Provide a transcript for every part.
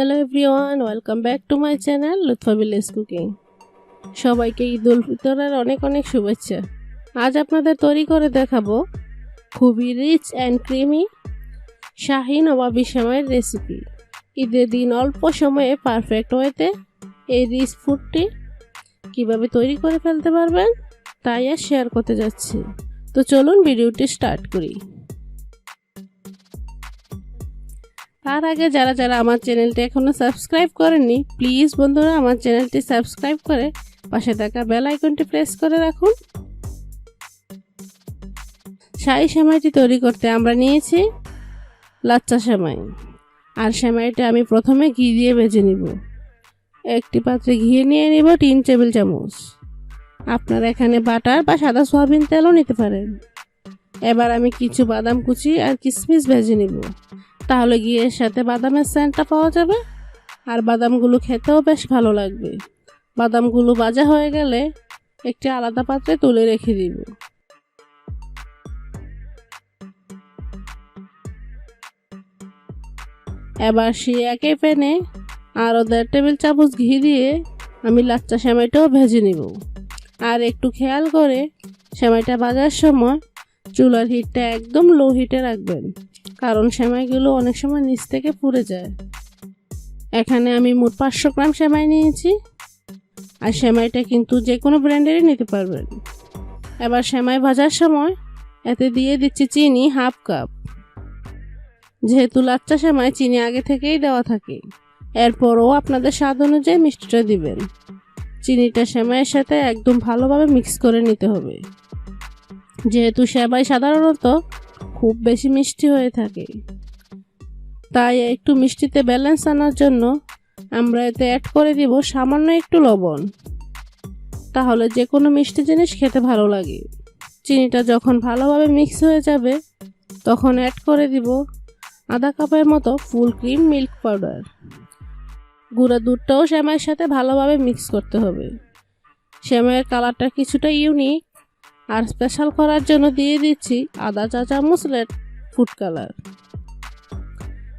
Hello everyone welcome back to my channel Lutfa village cooking সবাইকে ঈদ উল ফিতরের অনেক অনেক শুভেচ্ছা। আজ আপনাদের তৈরি করে দেখাবো খুবই রিচ অ্যান্ড ক্রিমি শাহি নবাবি সময়ের রেসিপি ঈদের দিন অল্প সময়ে পারফেক্ট ওয়েতে এই রিচ ফুডটি কীভাবে তৈরি করে ফেলতে পারবেন তাই আর শেয়ার করতে যাচ্ছি। তো চলুন ভিডিওটি স্টার্ট করি। তার আগে যারা যারা আমার চ্যানেলটি এখনও সাবস্ক্রাইব করেননি প্লিজ বন্ধুরা আমার চ্যানেলটি সাবস্ক্রাইব করে পাশে থাকা বেল আইকনটি প্রেস করে রাখুন। শাহি সেমাইটি তৈরি করতে আমরা নিয়েছি লাচ্চা সেমাই। আর সেমাইটা আমি প্রথমে ঘি দিয়ে বেজে নিব। একটি পাত্রে ঘি নিয়ে নিব তিন টেবিল চামচ। আপনারা এখানে বাটার বা সাদা সয়াবিন তেলও নিতে পারেন। এবার আমি কিছু বাদাম কুচি আর কিশমিশ ভেজে নিব। তাহলে ঘিয়ের সাথে বাদামের স্যান্টটা পাওয়া যাবে। আর বাদামগুলো খেতেও বেশ ভালো লাগবে। বাদামগুলো ভাজা হয়ে গেলে একটি আলাদা পাত্রে তুলে রেখে দিব। এবার সে একই প্যানে আরও দেড় টেবিল চামচ ঘি দিয়ে আমি লাচ্চা সেমাইটাও ভেজে নিব। আর একটু খেয়াল করে সেমাইটা ভাজার সময় চুলার হিটটা একদম লো হিটে রাখবেন। কারণ সেমাইগুলো অনেক সময় নিচ থেকে পুড়ে যায়। এখানে আমি মোট পাঁচশো গ্রাম সেমাই নিয়েছি। আর সেমাইটা কিন্তু যে কোনো ব্র্যান্ডেরই নিতে পারবেন। এবার সেমাই ভাজার সময় এতে দিয়ে দিচ্ছি চিনি হাফ কাপ। যেহেতু লাচ্চা সেমাই চিনি আগে থেকেই দেওয়া থাকে, এরপরও আপনাদের স্বাদ অনুযায়ী মিষ্টিটা দিবেন। চিনিটা সেমাইয়ের সাথে একদম ভালোভাবে মিক্স করে নিতে হবে। যেহেতু সেমাই সাধারণত খুব বেশি মিষ্টি হয়ে থাকে। তাই একটু মিষ্টিতে ব্যালেন্স আনার জন্য আমরা এতে অ্যাড করে দিব সামান্য একটু লবণ। তাহলে যে কোনো মিষ্টি জিনিস খেতে ভালো লাগে। চিনিটা যখন ভালোভাবে মিক্স হয়ে যাবে, তখন অ্যাড করে দিব আধা কাপের মতো ফুল ক্রিম মিল্ক পাউডার গুঁড়া দুধটাও শ্যামাইয়ের সাথে ভালোভাবে মিক্স করতে হবে। শ্যামাইয়ের কালারটা কিছুটা ইউনিক আর স্পেশাল করার জন্য দিয়ে দিচ্ছি আদা চা চামচ রেড ফুড কালার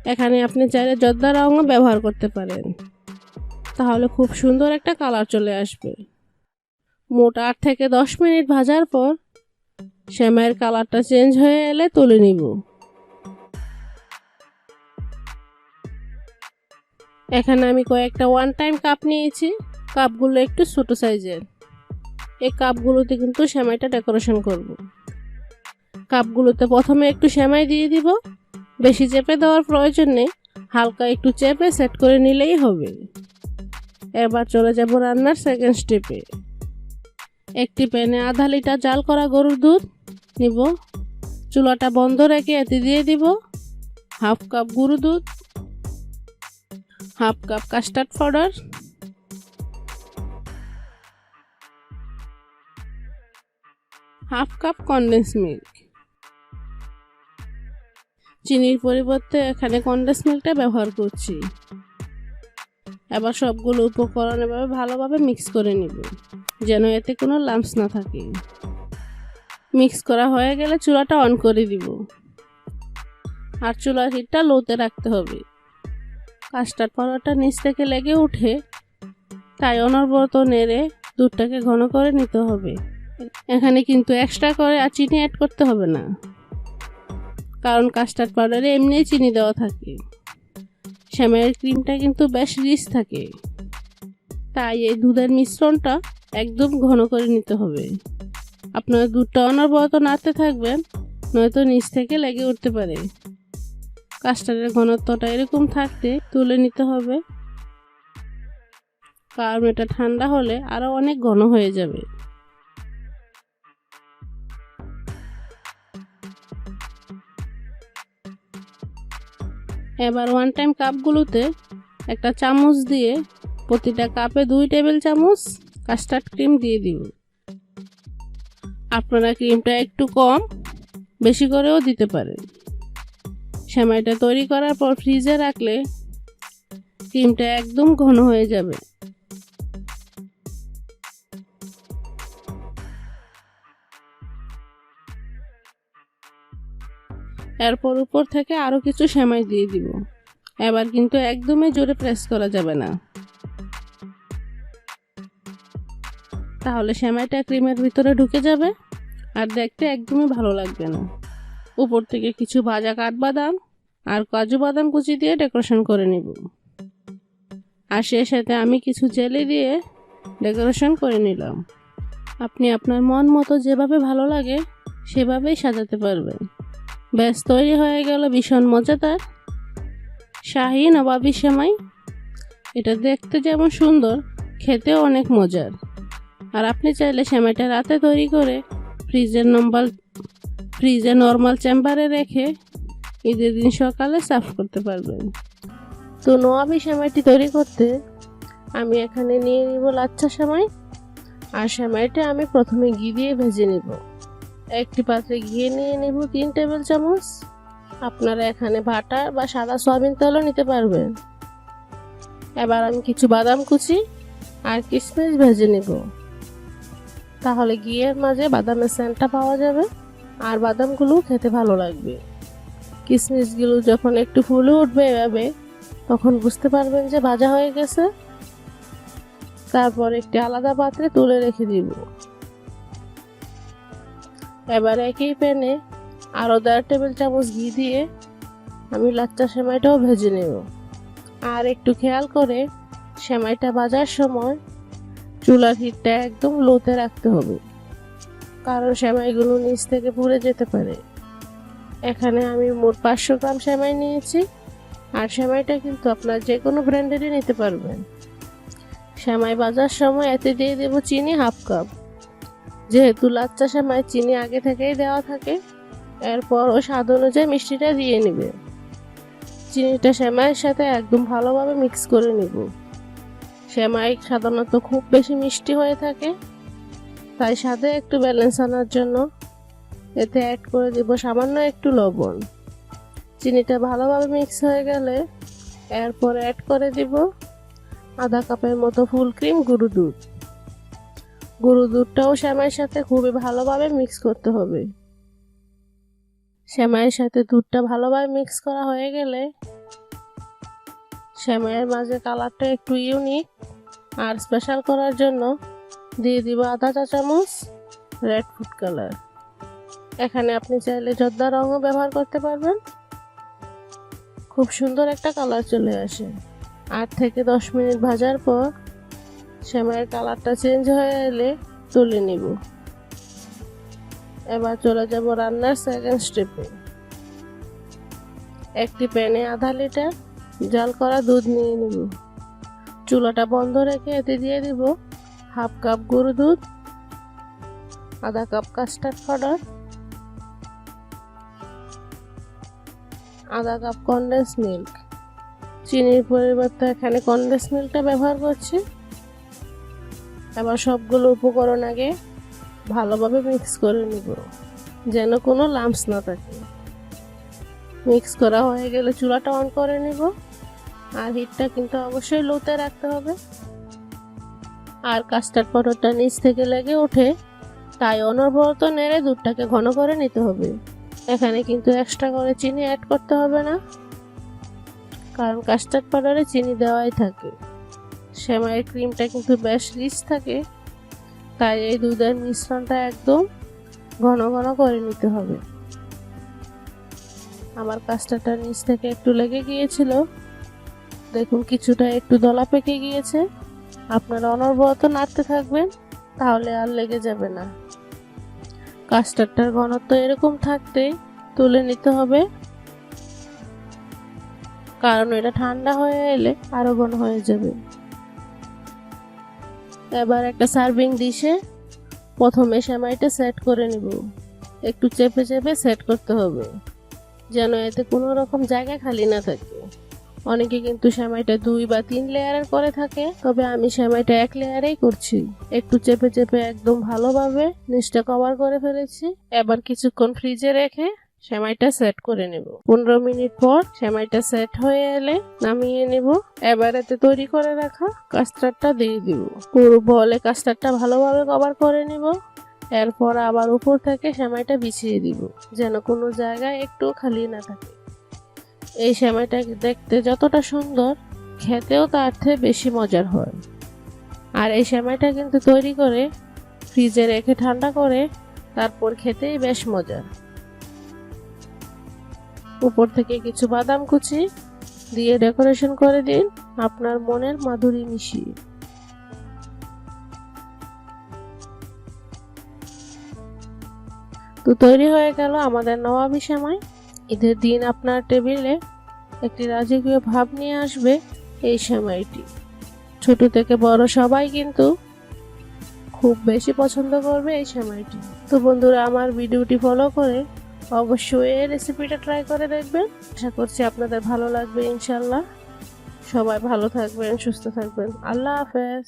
এখানে আপনি চাইলে জর্দা রঙও ব্যবহার করতে পারেন। তাহলে খুব সুন্দর একটা কালার চলে আসবে। মোট আট থেকে দশ মিনিট ভাজার পর শ্যামাইয়ের কালারটা চেঞ্জ হয়ে এলে তুলে নিব। এখানে আমি কয়েকটা ওয়ান টাইম কাপ নিয়েছি। কাপগুলো একটু ছোটো সাইজের এই কাপগুলোতে কিন্তু সেমাইটা ডেকোরেশন করব। কাপগুলোতে প্রথমে একটু সেমাই দিয়ে দিব। বেশি চেপে দেওয়ার প্রয়োজন নেই। হালকা একটু চেপে সেট করে নিলেই হবে। এবার চলে যাব রান্নার সেকেন্ড স্টেপে একটি প্যানে আধা লিটার জাল করা গরুর দুধ নিব। চুলাটা বন্ধ রেখে এতে দিয়ে দিব হাফ কাপ গরু দুধ, half cup custard powder half cup condense milk চিনির পরিবর্তে এখানে কনডেন্স মিল্কটা ব্যবহার করছি। এবার সবগুলো উপকরণ এভাবে ভালোভাবে মিক্স করে নিব, যেন এতে কোনো লাম্পস না থাকে। মিক্স করা হয়ে গেলে চুলাটা অন করে দিব। আর চুলার হিটটা লোতে রাখতে হবে। কাস্টার্ড পাউডারটা নিচ থেকে লেগে উঠে তাই অনবরত নেড়ে দুধটাকে ঘন করে নিতে হবে। এখানে কিন্তু এক্সট্রা করে আর চিনি অ্যাড করতে হবে না। কারণ কাস্টার্ড পাউডারে এমনিই চিনি দেওয়া থাকে। শ্যামের ক্রিমটা কিন্তু বেশ রিচ থাকে। তাই এই দুধের মিশ্রণটা একদম ঘন করে নিতে হবে। আপনার দুধটা অনবরত নাড়তে থাকবেন, নয়তো নিচ থেকে লেগে উঠতে পারে। কাস্টার্ডের ঘনত্বটা এরকম থাকতে তুলে নিতে হবে। কারণ এটা ঠান্ডা হলে আরও অনেক ঘন হয়ে যাবে। এবার ওয়ান টাইম কাপগুলোতে একটা চামচ দিয়ে প্রতিটা কাপে দুই টেবিল চামচ কাস্টার্ড ক্রিম দিয়ে দিব। আপনারা ক্রিমটা একটু কম, বেশি করেও দিতে পারেন। সেমাইটা তৈরি করার পর ফ্রিজে রাখলে ক্রিমটা একদম ঘন হয়ে যাবে। এরপর উপর থেকে আরও কিছু সেমাই দিয়ে দিব। এবার কিন্তু একদমই জোরে প্রেস করা যাবে না। তাহলে সেমাইটা ক্রিমের ভিতরে ঢুকে যাবে আর দেখতে একদমই ভালো লাগবে না। উপর থেকে কিছু ভাজা কাঠবাদাম আর কাজু বাদাম কুচি দিয়ে ডেকোরেশন করে নিব। আর সে সাথে আমি কিছু জেলি দিয়ে ডেকোরেশন করে নিলাম। আপনি আপনার মন মতো যেভাবে ভালো লাগে, সেভাবেই সাজাতে পারবেন। ব্যাস তৈরি হয়ে গেল ভীষণ মজাদার শাহি নবাবি সেমাই। এটা দেখতে যেমন সুন্দর, খেতেও অনেক মজার। আর আপনি চাইলে সেমাইটা রাতে তৈরি করে ফ্রিজের নম্বর ফ্রিজে নর্মাল চেম্বারে রেখে ঈদের দিন সকালে সার্ভ করতে পারবেন। তো নোয়াবি সেমাইটি তৈরি করতে আমি এখানে নিয়ে নিব লাচ্ছা সেমাই। আর সেমাইটা আমি প্রথমে ঘি দিয়ে ভেজে নিব। একটি পাত্রে ঘি নিয়ে নেব তিন টেবিল চামচ। আপনারা এখানে বাটার বা সাদা সয়াবিন তেলও নিতে পারবেন। এবার আমি কিছু বাদাম কুচি আর কিশমিশ ভেজে নেব। তাহলে ঘিয়ের মাঝে বাদামের স্যান্টটা পাওয়া যাবে আর বাদামগুলো খেতে ভালো লাগবে। কিশমিশগুলো যখন একটু ফুলে উঠবে এভাবে, তখন বুঝতে পারবেন যে ভাজা হয়ে গেছে। তারপর একটি আলাদা পাত্রে তুলে রেখে দিব। এবার একই প্যানে আরও দেড় টেবিল চামচ ঘি দিয়ে আমি লাচ্চা সেমাইটাও ভেজে নেব। আর একটু খেয়াল করে সেমাইটা ভাজার সময় চুলার হিটটা একদম লোতে রাখতে হবে, কারণ সেমাইগুলো নিচ থেকে পুড়ে যেতে পারে। এখানে আমি মোট পাঁচশো গ্রাম সেমাই নিয়েছি, আর সেমাইটা কিন্তু আপনার যে কোনো ব্র্যান্ডেরই নিতে পারবেন। সেমাই বাজার সময় এতে দিয়ে দেবো চিনি হাফ কাপ। যেহেতু লাচ্চা সেমাই চিনি আগে থেকেই দেওয়া থাকে, এরপর ও স্বাদ অনুযায়ী মিষ্টিটা দিয়ে নেবে। চিনিটা সেমাইয়ের সাথে একদম ভালোভাবে মিক্স করে নিব। সেমাই সাধারণত খুব বেশি মিষ্টি হয়ে থাকে, তাই স্বাদে একটু ব্যালেন্স আনার জন্য এতে অ্যাড করে দিব সামান্য একটু লবণ। চিনিটা ভালোভাবে মিক্স হয়ে গেলে এরপর অ্যাড করে দিব আধা কাপের মতো ফুল ক্রিম, গুঁড়ো দুধ। গুঁড়ো দুধটাও শ্যামাইয়ের সাথে খুবই ভালোভাবে মিক্স করতে হবে। শ্যামাইয়ের সাথে দুধটা ভালোভাবে মিক্স করা হয়ে গেলে শ্যামাইয়ের মাঝে কালারটা একটু ইউনিক আর স্পেশাল করার জন্য দিয়ে দিব আধা চা চামচ রেড ফুড কালার এখানে আপনি চাইলে জর্দা রঙও ব্যবহার করতে পারবেন। খুব সুন্দর একটা কালার চলে আসে। আট থেকে দশ মিনিট ভাজার পর সেমাইয়ের কালারটা চেঞ্জ হয়ে এলে তুলে নিব। এবার চলে যাব রান্নার সেকেন্ড স্টেপে একটি প্যানে আধা লিটার জল করা দুধ নিয়ে নিব। চুলাটা বন্ধ রেখে এতে দিয়ে দিব হাফ কাপ গরু দুধ, আধা কাপ কাস্টার্ড পাউডার আধা কাপ কনডেন্স মিল্ক চিনির পরিবর্তে এখানে কনডেন্স মিল্কটা ব্যবহার করছি। এবার সবগুলো উপকরণ আগে ভালোভাবে মিক্স করে নিব, যেন কোনো লাম্পস না থাকে। মিক্স করা হয়ে গেলে চুলাটা অন করে নিব, আর হিটটা কিন্তু অবশ্যই লোতে রাখতে হবে। আর কাস্টার্ড পাউডারটা নিচ থেকে লেগে ওঠে, তাই অনবরত নেড়ে দুধটাকে ঘন করে নিতে হবে। এখানে কিন্তু এক্সট্রা করে চিনি অ্যাড করতে হবে না, কারণ কাস্টার্ড পাউডারে চিনি দেওয়াই থাকে। সেমাইয়ের ক্রিমটা কিন্তু বেশ রিচ থাকে, তাই এই দুধের মিশ্রণটা একদম ঘন ঘন করে নিতে হবে। আমার কাস্টারটা নিচ থেকে একটু লেগে গিয়েছিল। দেখুন, কিছুটা একটু দলা পেকে গিয়েছে। আপনারা অনবরত নাড়তে থাকবেন, তাহলে আর লেগে যাবে না। কাস্টারটার ঘনত্ব এরকম থাকতে তুলে নিতে হবে, কারণ এটা ঠান্ডা হয়ে এলে আরও ঘন হয়ে যাবে। এবার একটা সার্ভিং ডিশে প্রথমে সেমাইটা সেট করে নিব। একটু চেপে চেপে সেট করতে হবে, যেন এতে কোনো রকম জায়গা খালি না থাকে। অনেকে কিন্তু সেমাইটা দুই বা তিন লেয়ারের করে থাকে, তবে আমি সেমাইটা এক লেয়ারেই করছি। একটু চেপে চেপে একদম ভালোভাবে নিচটা কভার করে ফেলেছি। এবার কিছুক্ষণ ফ্রিজে রেখে সেমাইটা সেট করে নেব। পনেরো মিনিট পর সেমাইটা সেট হয়ে এলে নামিয়ে নেব। এবার এতে তৈরি করে রাখা কাস্টার্ডটা দিয়ে দিব। পুরো বলে কাস্টার্ডটা ভালোভাবে কভার করে নেব। এরপর আবার উপর থেকে সেমাইটা বিছিয়ে দিব, যেন কোনো জায়গায় একটু খালি না থাকে। এই সেমাইটা দেখতে যতটা সুন্দর, খেতেও তার থেকে বেশি মজার হয়। আর এই সেমাইটা কিন্তু তৈরি করে ফ্রিজে রেখে ঠান্ডা করে তারপর খেতেই বেশ মজার। উপর থেকে কিছু বাদাম কুচি দিয়ে ডেকোরেশন করে দিন আপনার মনের মাধুরী মিশিয়ে। তো তৈরি হয়ে গেল আমাদের নবাবি সেমাই। ঈদের দিন আপনার টেবিলে একটি রাজকীয় ভাব নিয়ে আসবে এই সেমাইটি। ছোট থেকে বড় সবাই কিন্তু খুব বেশি পছন্দ করবে এই সেমাইটি। তো বন্ধুরা, আমার ভিডিওটি ফলো করে অবশ্যই এই রেসিপিটা ট্রাই করে দেখবেন। আশা করছি আপনাদের ভালো লাগবে ইনশাল্লাহ সবাই ভালো থাকবেন, সুস্থ থাকবেন। আল্লাহ হাফেজ।